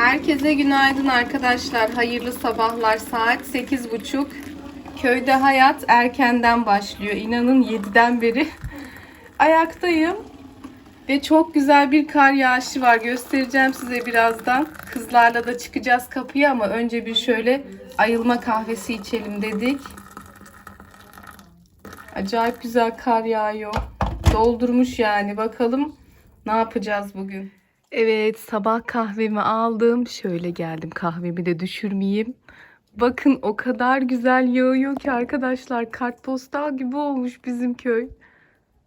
Herkese günaydın arkadaşlar. Hayırlı sabahlar. Saat 8.30. Köyde hayat erkenden başlıyor. İnanın 7'den beri ayaktayım. Ve çok güzel bir kar yağışı var. Göstereceğim size birazdan. Kızlarla da çıkacağız kapıya ama önce bir şöyle ayılma kahvesi içelim dedik. Acayip güzel kar yağıyor. Doldurmuş yani. Bakalım ne yapacağız bugün. Evet sabah kahvemi aldım. Şöyle geldim kahvemi de düşürmeyeyim. Bakın o kadar güzel yağıyor ki arkadaşlar. Kartpostal gibi olmuş bizim köy.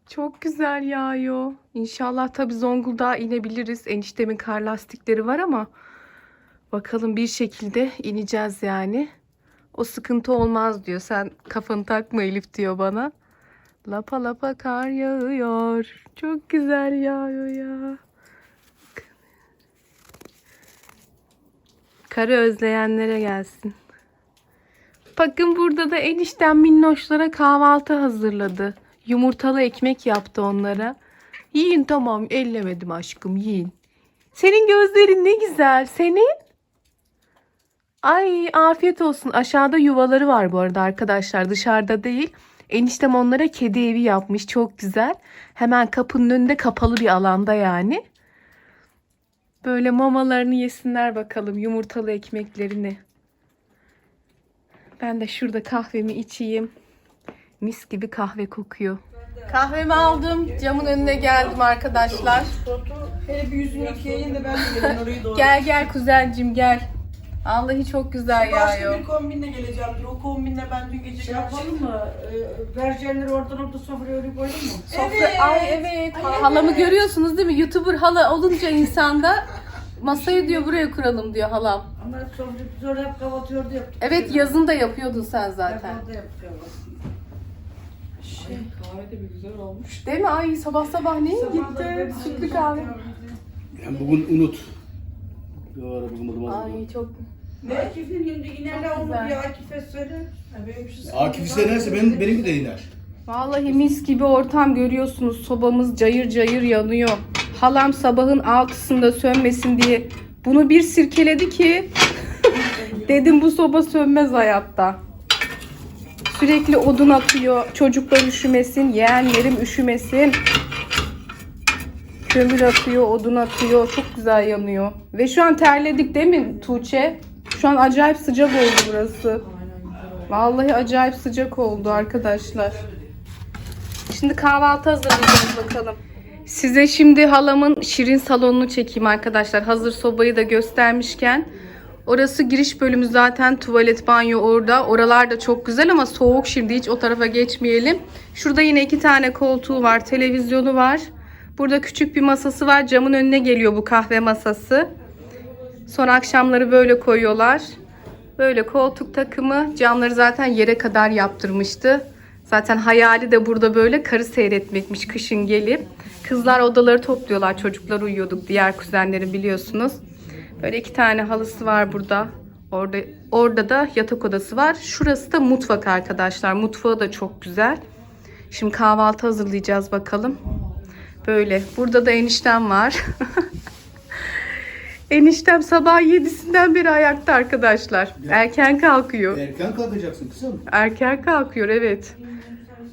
Çok güzel yağıyor. İnşallah tabii Zonguldak'a inebiliriz. Eniştemin kar lastikleri var ama bakalım bir şekilde ineceğiz yani. O sıkıntı olmaz diyor. Sen kafanı takma Elif diyor bana. Lapa lapa kar yağıyor. Çok güzel yağıyor ya. Karı özleyenlere gelsin. Bakın burada da enişten minnoşlara kahvaltı hazırladı. Yumurtalı ekmek yaptı onlara. Yiyin tamam ellemedim aşkım yiyin. Senin gözlerin ne güzel. Senin? Ay afiyet olsun. Aşağıda yuvaları var bu arada arkadaşlar. Dışarıda değil. Eniştem onlara kedi evi yapmış. Çok güzel. Hemen kapının önünde kapalı bir alanda yani. Böyle mamalarını yesinler bakalım. Yumurtalı ekmeklerini. Ben de şurada kahvemi içeyim. Mis gibi kahve kokuyor. Kahvemi aldım. Camın önüne geldim arkadaşlar. Hele bir yüzünü yıkayayım da ben de orayı doğru. Gel gel kuzencim gel. Vallahi çok güzel Başka yağıyor. bir kombinle geleceğimdir. O kombinle ben dün gece Şey yapalım mı? Ee, Berjerleri oradan orada sofraya öyle koyalım mı? Sofra, Evet. ay evet. Halamı görüyorsunuz değil mi? YouTuber hala olunca insanda masayı diyor buraya kuralım diyor halam. Ama sofra biz orada hep kahvaltıyordu yaptık. Evet yazın da yapıyordun sen zaten. Kahvaltı yapıyoruz. Şey, kahve de bir güzel olmuş. Değil mi? Ay sabah sabah ne Sabah da gitti? Sütlü kahve. Yani bugün unut. Doğru bugün bulmaz. Ay çok Ne? Akif'in günde inerler Çok onu güzel. bir Akif'e söyle. Ha, benim şu Akif isterse benim, benimki de iner. Vallahi mis gibi ortam görüyorsunuz. Sobamız cayır cayır yanıyor. Halam sabahın altısında sönmesin diye bunu bir sirkeledi ki dedim bu soba sönmez hayatta. Sürekli odun atıyor. Çocuklar üşümesin, yeğenlerim üşümesin. Kömür atıyor, odun atıyor. Çok güzel yanıyor. Ve şu an terledik değil mi Tuğçe? Şu an acayip sıcak oldu burası. Vallahi acayip sıcak oldu arkadaşlar. Şimdi kahvaltı hazırlayacağız bakalım. Size şimdi halamın şirin salonunu çekeyim arkadaşlar. Hazır sobayı da göstermişken. Orası giriş bölümü zaten tuvalet banyo orada. Oralar da çok güzel ama soğuk şimdi hiç o tarafa geçmeyelim. Şurada yine iki tane koltuğu var. Televizyonu var. Burada küçük bir masası var. Camın önüne geliyor bu kahve masası. Sonra akşamları böyle koyuyorlar. Böyle koltuk takımı. Camları zaten yere kadar yaptırmıştı. Zaten hayali de burada böyle karı seyretmekmiş kışın gelip. Kızlar odaları topluyorlar. Çocuklar uyuyorduk. Diğer kuzenlerim biliyorsunuz. Böyle iki tane halısı var burada. Orada orada da yatak odası var. Şurası da mutfak arkadaşlar. Mutfağı da çok güzel. Şimdi kahvaltı hazırlayacağız bakalım. Böyle. Burada da eniştem var. eniştem sabah 7'sinden beri ayakta arkadaşlar. Erken kalkıyor. Erken kalkacaksın kızım. Erken kalkıyor evet.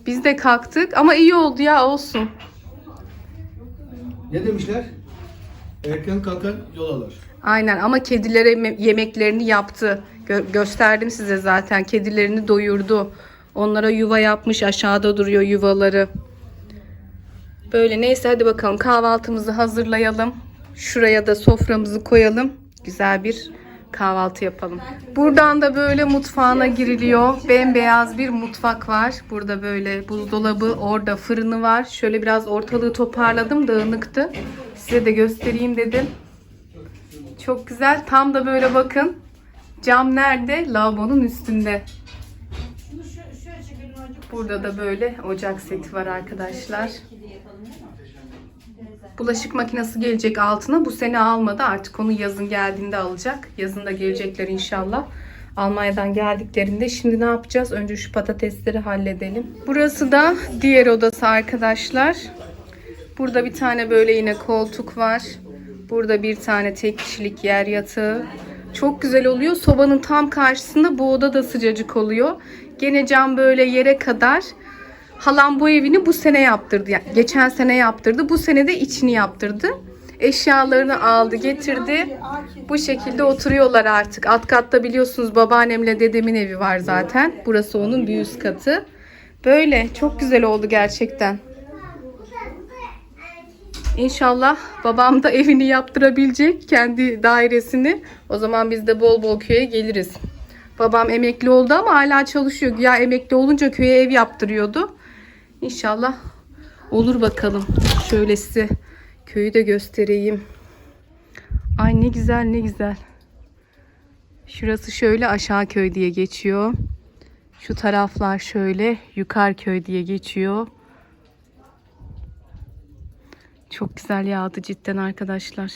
Biz de kalktık ama iyi oldu ya olsun. Ne demişler? Erken kalkan yol alır. Aynen ama kedilere me- yemeklerini yaptı. Gö- gösterdim size zaten. Kedilerini doyurdu. Onlara yuva yapmış. Aşağıda duruyor yuvaları. Böyle neyse hadi bakalım kahvaltımızı hazırlayalım. Şuraya da soframızı koyalım. Güzel bir kahvaltı yapalım. Buradan da böyle mutfağına giriliyor. Bembeyaz bir mutfak var. Burada böyle buzdolabı, orada fırını var. Şöyle biraz ortalığı toparladım. Dağınıktı. Size de göstereyim dedim. Çok güzel. Tam da böyle bakın. Cam nerede? Lavabonun üstünde. Burada da böyle ocak seti var arkadaşlar. Bulaşık makinesi gelecek altına. Bu sene almadı. Artık onu yazın geldiğinde alacak. Yazın da gelecekler inşallah. Almanya'dan geldiklerinde şimdi ne yapacağız? Önce şu patatesleri halledelim. Burası da diğer odası arkadaşlar. Burada bir tane böyle yine koltuk var. Burada bir tane tek kişilik yer yatağı. Çok güzel oluyor. Sobanın tam karşısında bu oda da sıcacık oluyor. Gene cam böyle yere kadar. Halam bu evini bu sene yaptırdı. Yani geçen sene yaptırdı. Bu sene de içini yaptırdı. Eşyalarını aldı, getirdi. Bu şekilde oturuyorlar artık. Alt katta biliyorsunuz babaannemle dedemin evi var zaten. Burası onun bir üst katı. Böyle çok güzel oldu gerçekten. İnşallah babam da evini yaptırabilecek kendi dairesini. O zaman biz de bol bol köye geliriz. Babam emekli oldu ama hala çalışıyor. Ya emekli olunca köye ev yaptırıyordu. İnşallah olur bakalım. Şöyle size köyü de göstereyim. Ay ne güzel ne güzel. Şurası şöyle aşağı köy diye geçiyor. Şu taraflar şöyle yukarı köy diye geçiyor. Çok güzel yağdı cidden arkadaşlar.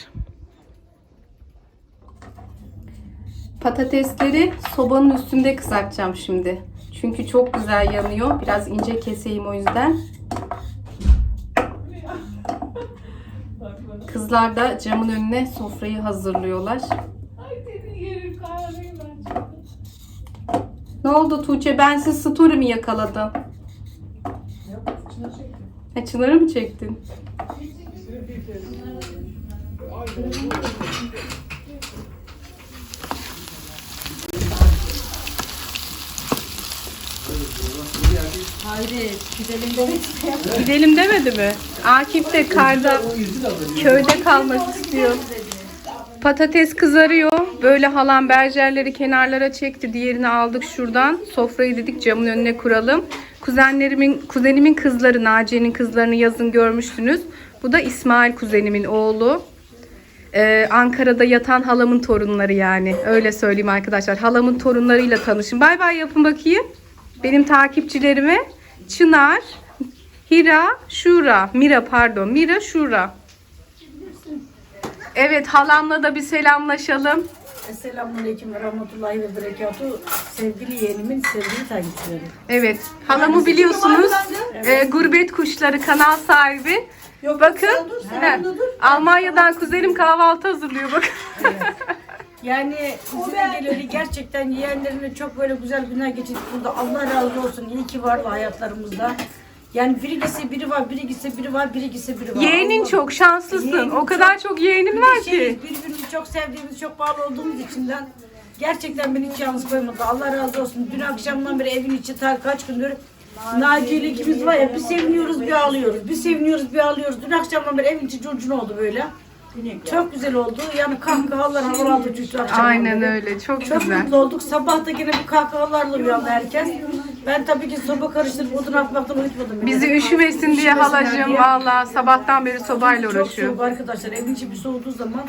Patatesleri sobanın üstünde kızartacağım şimdi. Çünkü çok güzel yanıyor. Biraz ince keseyim o yüzden. Kızlar da camın önüne sofrayı hazırlıyorlar. Ne oldu Tuğçe? Bensiz story mi yakaladım? Ha, Çınar'ı mı çektin? Demek. Gidelim demedi mi? Akif de karda köyde kalmak istiyor. Patates kızarıyor. Böyle halam berjerleri kenarlara çekti. Diğerini aldık şuradan. Sofrayı dedik camın önüne kuralım. Kuzenlerimin, kuzenimin kızları, Naciye'nin kızlarını yazın görmüştünüz. Bu da İsmail kuzenimin oğlu. Ee, Ankara'da yatan halamın torunları yani. Öyle söyleyeyim arkadaşlar. Halamın torunlarıyla tanışın. Bay bay yapın bakayım. Benim takipçilerime Çınar, Hira, Şura, Mira pardon, Mira, Şura. Evet halamla da bir selamlaşalım. Selamun Aleyküm ve Rahmetullahi ve Berekatuhu. Sevgili yeğenimin sevgili takipçileri. Evet halamı biliyorsunuz. Ee, Gurbet Kuşları kanal sahibi. Bakın he, Almanya'dan kuzenim kahvaltı hazırlıyor bak. Yani izine geleli gerçekten yeğenlerimle çok böyle güzel günler geçirdik burada. Allah razı olsun. İyi ki vardı hayatlarımızda. Yani biri gitse biri var, biri gitse biri var, biri gitse biri var. Yeğenin Allah- çok şanslısın. Yeğenim O kadar çok yeğenin var şey, ki. birbirimizi çok sevdiğimiz, çok bağlı olduğumuz içinden gerçekten beni hiç yalnız koymadı. Allah razı olsun. Dün akşamdan beri evin içi ta kaç gündür Naciye ile ikimiz var ya bir seviniyoruz bir ağlıyoruz. Bir seviniyoruz bir ağlıyoruz. Dün akşamdan beri evin içi curcun oldu böyle. Çok güzel oldu. Yani kahkahalar havalandı uçuştu akşamdan Aynen beri. öyle. Çok Çok güzel. mutlu olduk. Sabah da yine bu kahkahalarla uyandı herkes. Ben tabii ki soba karıştırıp odun atmaktan unutmadım. Bizi Yani. üşümesin diye halacığım valla sabahtan beri sobayla Çok uğraşıyor. soğuk arkadaşlar. Evin içi bir soğuduğu zaman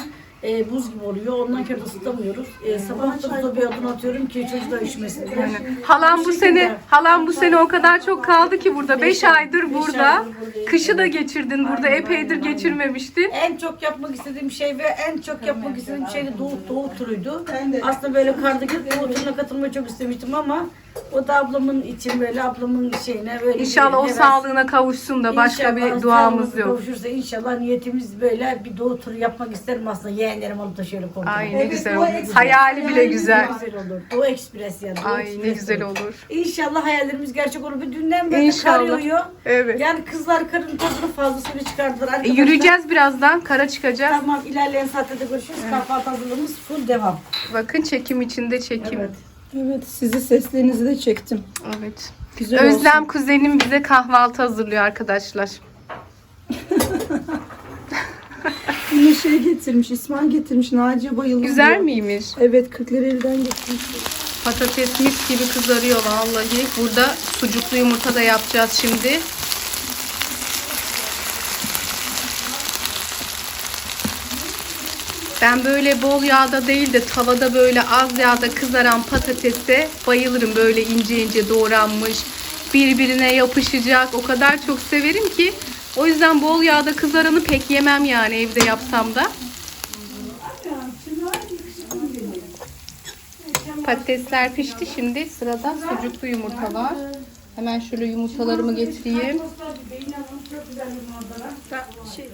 e, buz gibi oluyor. Ondan da ısıtamıyoruz. E, sabah da buza bir odun atıyorum ki çocuklar üşümesin diye. Halam bu sene halam bu sene o kadar çok kaldı ki burada. 5 aydır burada. aydır buradayım. Kışı da geçirdin burada. Epeydir aynen, geçirmemiştin. En çok yapmak istediğim şey ve en çok yapmak istediğim şey de doğu, doğu turuydu. Aslında böyle kardaki doğu turuna katılmayı çok istemiştim ama o da ablamın için böyle ablamın şeyine böyle İnşallah o heves- sağlığına kavuşsun da başka İnşallah bir duamız yok. Kavuşursa inşallah niyetimiz böyle bir doğu turu yapmak isterim aslında. Yeğenlerim alıp da şöyle kontrol. Ay ne güzel olur. Hayali bile güzel. Güzel olur. Doğu Ekspres yani. Doğu Ay ne Ekspres güzel olur. olur. İnşallah hayallerimiz gerçek olur. Bir dünden beri de kar İnşallah. yağıyor. Evet. Yani kızlar karın tozunu fazlasıyla çıkardılar. E, Arkadaşlar, yürüyeceğiz birazdan. Kara çıkacağız. Tamam ilerleyen saatte de görüşürüz. Kahvaltı hazırlığımız full devam. Bakın çekim içinde çekim. Evet. Evet sizi seslerinizi de çektim. Evet. Güzel Özlem kuzenim bize kahvaltı hazırlıyor arkadaşlar. Yine şey getirmiş, İsmail getirmiş. Naciye bayıldı. Güzel miymiş? Evet, Kırklareli'den getirmiş. Patates mis gibi kızarıyor vallahi. Burada sucuklu yumurta da yapacağız şimdi. Ben böyle bol yağda değil de tavada böyle az yağda kızaran patatese bayılırım. Böyle ince ince doğranmış. Birbirine yapışacak. O kadar çok severim ki. O yüzden bol yağda kızaranı pek yemem yani evde yapsam da. Patatesler pişti. Şimdi sırada sucuklu yumurta var. Hemen şöyle yumurtalarımı getireyim. Şimdi.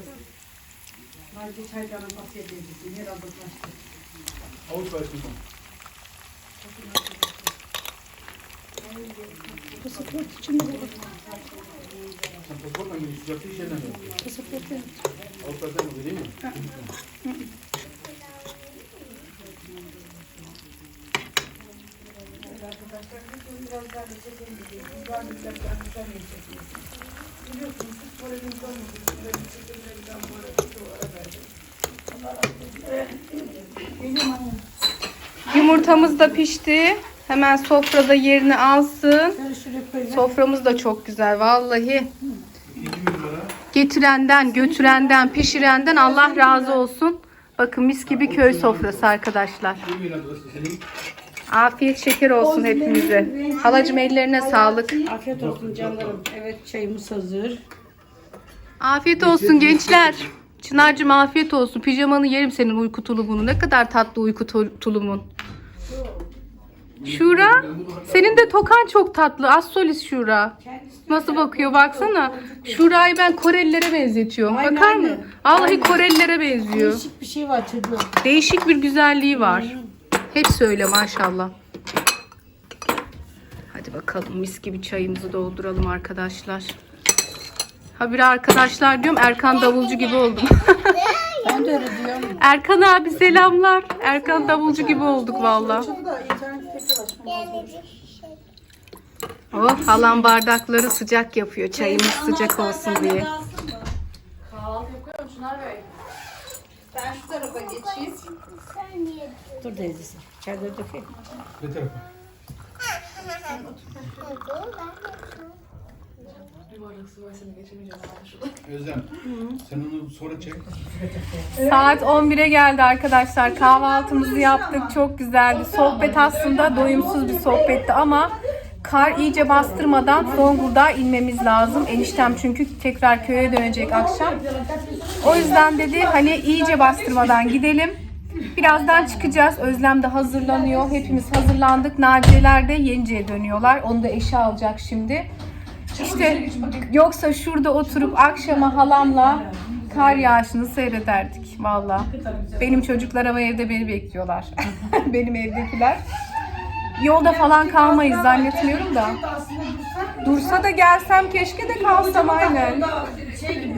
Pasaport için mi? Yaptığı şeyden mi yapıyorsun? Pasaport evet. Avuç var mı değil mi? Yumurtamız da pişti. Hemen sofrada yerini alsın. Soframız da çok güzel vallahi. 200 lira. Getirenden, götürenden, pişirenden Allah razı olsun. Bakın mis gibi köy sofrası arkadaşlar. 20 lira burası senin. Afiyet şeker olsun hepimize. Halacım ellerine sağlık. Afiyet olsun canlarım. Evet çayımız hazır. Afiyet olsun gençler. Çınar'cığım afiyet olsun. Pijamanı yerim senin uyku tulumunu. Ne kadar tatlı uyku tu- tulumun. Şura, senin de tokan çok tatlı. Assolis Şura. Nasıl bakıyor baksana. Şura'yı ben Korelilere benzetiyorum. Aynen, Bakar mı? Vallahi Korelilere benziyor. Değişik bir şey var çocuğum. Değişik bir güzelliği var. Hepsi öyle maşallah. Hadi bakalım mis gibi çayımızı dolduralım arkadaşlar. Ha bir arkadaşlar diyorum Erkan davulcu gibi oldum. Ben de öyle diyorum. Erkan abi selamlar. Erkan davulcu gibi olduk valla. Da. Oh halam bardakları sıcak yapıyor çayımız sıcak olsun diye. Ben şu tarafa geçeyim. Dur teyzesi. Çayları dökeyim. Ne tarafa? Özlem. Sen onu sonra çek. Saat 11'e geldi arkadaşlar. Kahvaltımızı yaptık. Çok güzeldi. Sohbet aslında doyumsuz bir sohbetti ama kar iyice bastırmadan Zonguldak'a inmemiz lazım. Eniştem çünkü tekrar köye dönecek akşam. O yüzden dedi hani iyice bastırmadan gidelim. Birazdan çıkacağız. Özlem de hazırlanıyor. Hepimiz hazırlandık. Naciyeler de Yenice'ye dönüyorlar. Onu da eşe alacak şimdi. İşte yoksa şurada oturup akşama halamla kar yağışını seyrederdik valla. Benim çocuklar ama evde beni bekliyorlar. Benim evdekiler. Yolda falan kalmayız zannetmiyorum da. Dursa da gelsem keşke de kalsam aynen. Şey.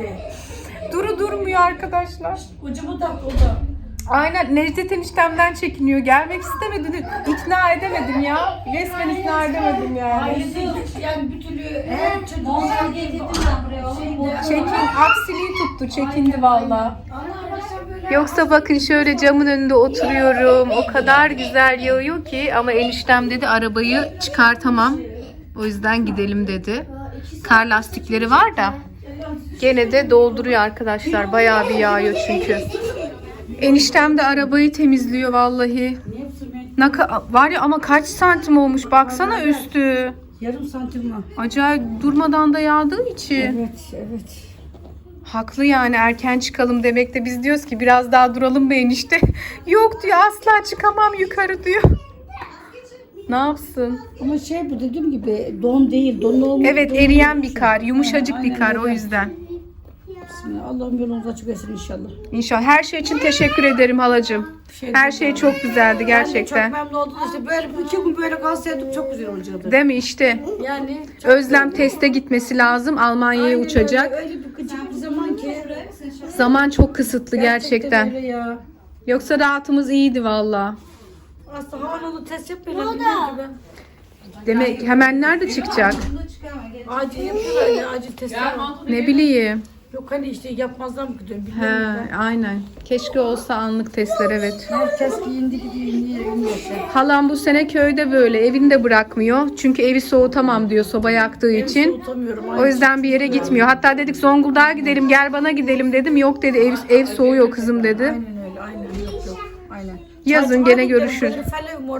Duru durmuyor arkadaşlar. Ucumu tak o da. Aynen Necdet eniştemden çekiniyor. Gelmek istemedi. İkna edemedim ya. Resmen ikna edemedim yani. Ailesi yani bir türlü her getirdim ben buraya. Çekin, aksiliği tuttu. Çekindi valla. Yoksa bakın şöyle camın önünde oturuyorum. O kadar güzel yağıyor ki ama eniştem dedi arabayı çıkartamam. O yüzden gidelim dedi. Kar lastikleri var da gene de dolduruyor arkadaşlar. Bayağı bir yağıyor çünkü. Eniştem de arabayı temizliyor vallahi. Ne ka- var ya ama kaç santim olmuş baksana üstü. Yarım santim var. Acayip durmadan da yağdığı için. Evet, evet. Haklı yani erken çıkalım demekte biz diyoruz ki biraz daha duralım be enişte. Yok diyor asla çıkamam yukarı diyor. Ne yapsın? Ama şey bu dediğim gibi don değil, don olmuş. Evet eriyen bir kar, yumuşacık bir kar o yüzden. Allah'ım yolumuzu açık etsin inşallah. İnşallah her şey için teşekkür ederim halacığım. Her şey çok güzeldi gerçekten. Ben de çok memnun oldum işte böyle iki gün böyle kalsaydık çok güzel olacaktı. Değil mi işte? Yani Özlem teste gitmesi lazım. Almanya'ya Aynen uçacak. Öyle, öyle bir gıcık bir zaman ki. Zaman çok kısıtlı gerçekten. öyle ya. Yoksa rahatımız iyiydi valla. Aslında havaalanı test ben. Demek hemen nerede çıkacak? Acil yapıyorlar ya acil testler. Ne bileyim. Yok hani işte yapmazlar mı gidiyorum He, bilmiyorum ben. aynen. Keşke olsa anlık testler evet. Herkes giyindi gidiyor niye bilmiyorsa. Halam bu sene köyde böyle evini de bırakmıyor. Çünkü evi soğutamam diyor soba yaktığı için. Unutamıyorum. O yüzden bir yere gitmiyor. Hatta dedik Zonguldak'a gidelim gel bana gidelim dedim. Yok dedi ev, ev soğuyor kızım dedi. Aynen öyle aynen yok yok aynen. Yazın gene görüşürüz.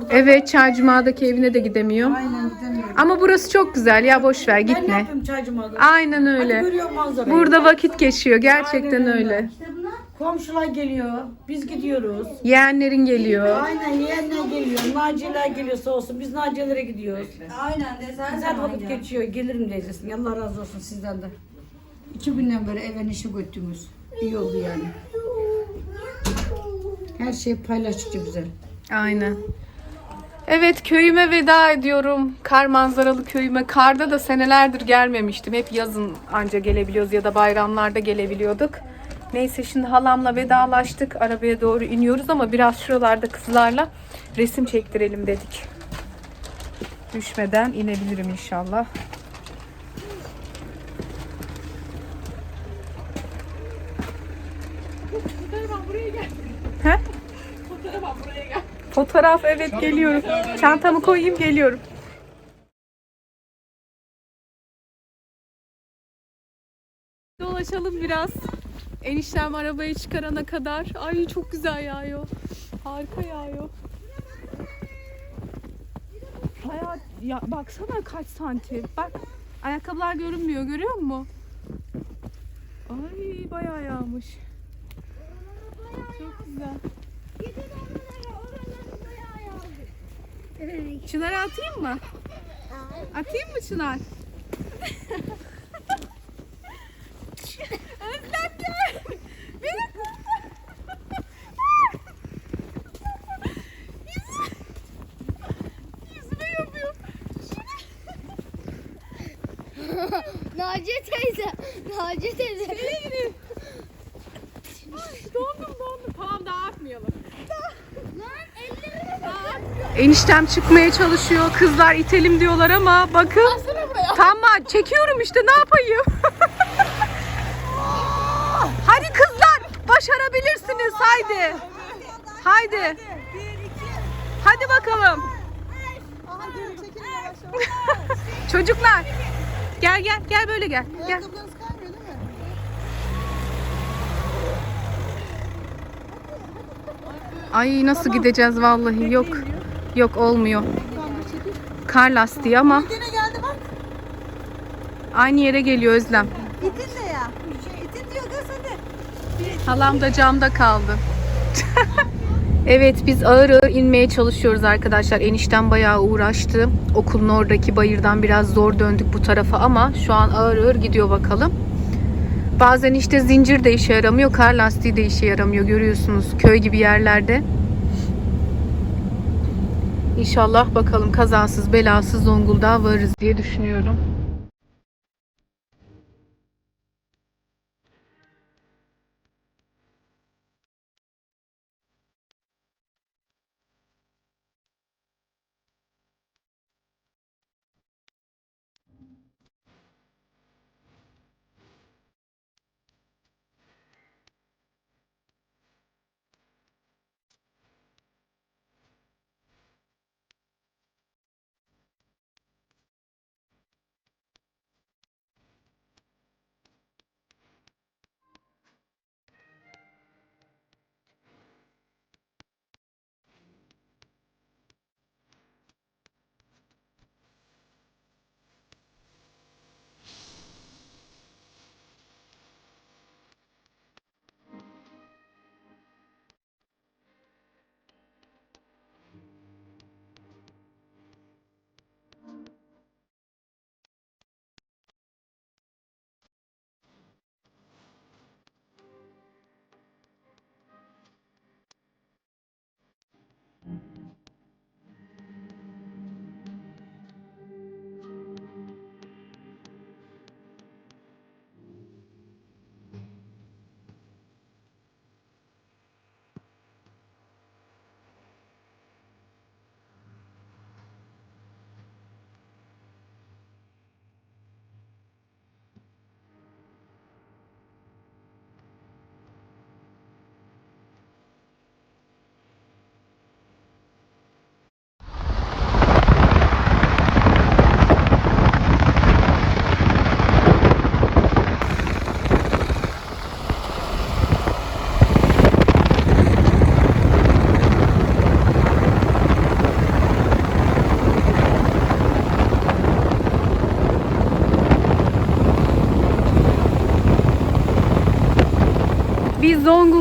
Evet Çaycuma'daki evine de gidemiyor. Aynen gidemiyorum. Ama burası çok güzel ya boş ver Ben ne gitme. yapayım çaycımada? Aynen öyle. Burada vakit geçiyor gerçekten Aynen öyle. öyle. Komşular geliyor. Biz gidiyoruz. Yeğenlerin geliyor. Aynen yeğenler geliyor. Naciyeler geliyor sağ olsun. Biz Naciyelere gidiyoruz. Aynen de sen Güzel vakit geçiyor. Gelirim teyzesin. Allah razı olsun sizden de. İki günden beri eve işi götürdünüz. İyi oldu yani. Her şeyi paylaştıkça güzel. Aynen. Evet köyüme veda ediyorum. Kar manzaralı köyüme. Karda da senelerdir gelmemiştim. Hep yazın anca gelebiliyoruz ya da bayramlarda gelebiliyorduk. Neyse şimdi halamla vedalaştık. Arabaya doğru iniyoruz ama biraz şuralarda kızlarla resim çektirelim dedik. Düşmeden inebilirim inşallah. Fotoğraf evet geliyorum. Çantamı koyayım geliyorum. Dolaşalım biraz. Eniştem arabayı çıkarana kadar. Ay çok güzel yağıyor. Harika yağıyor. Hayat ya baksana kaç santim. Bak ayakkabılar görünmüyor görüyor musun? Ay bayağı yağmış. Çok güzel. Çınar atayım mı? Atayım mı Çınar? Özlem gel. Beni kurtar. Yüzüme yapıyor. Naciye teyze. Naciye teyze. Nereye gidiyorsun? Dondum dondum. Tamam dağıtmayalım. Lan ellerine Eniştem çıkmaya çalışıyor. Kızlar itelim diyorlar ama bakın. Tamam çekiyorum işte ne yapayım? Hadi kızlar başarabilirsiniz haydi. Haydi. Hadi bakalım. Çocuklar gel gel gel böyle gel. Gel. Ay nasıl gideceğiz vallahi yok. Yok olmuyor. Kar lastiği ama Gene geldi bak. aynı yere geliyor Özlem. İtin de ya. İtin diyor kız hadi. Halam da camda kaldı. evet biz ağır ağır inmeye çalışıyoruz arkadaşlar. Enişten bayağı uğraştı. Okulun oradaki bayırdan biraz zor döndük bu tarafa ama şu an ağır ağır gidiyor bakalım. Bazen işte zincir de işe yaramıyor, kar lastiği de işe yaramıyor görüyorsunuz köy gibi yerlerde. İnşallah bakalım kazasız belasız Zonguldak'a varırız diye düşünüyorum.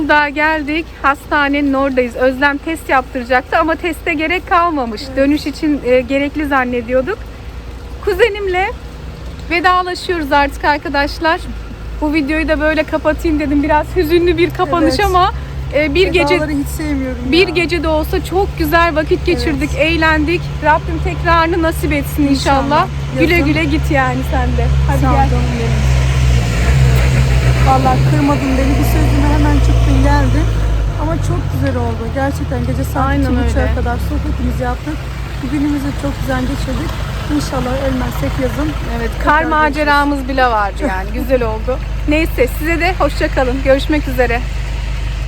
Zonguldak'a geldik. Hastanenin oradayız. Özlem test yaptıracaktı ama teste gerek kalmamış. Dönüş için e, gerekli zannediyorduk. Kuzenimle vedalaşıyoruz artık arkadaşlar. Bu videoyu da böyle kapatayım dedim. Biraz hüzünlü bir kapanış Evet. ama e, bir gece Dağları hiç sevmiyorum bir ya. gece de olsa çok güzel vakit geçirdik, eğlendik. Rabbim tekrarını nasip etsin inşallah. İnşallah. Güle Yazın. güle git yani sen de. Hadi Sağ gel. Vallahi kırmadın beni. Bir sözüme çıktın geldin. Ama çok güzel oldu. Gerçekten gece saat Aynen kadar sohbetimizi yaptık. Günümüzü çok güzel geçirdik. İnşallah ölmezsek yazın. Evet, kar maceramız bile vardı yani. Güzel oldu. Neyse size de hoşça kalın. Görüşmek üzere.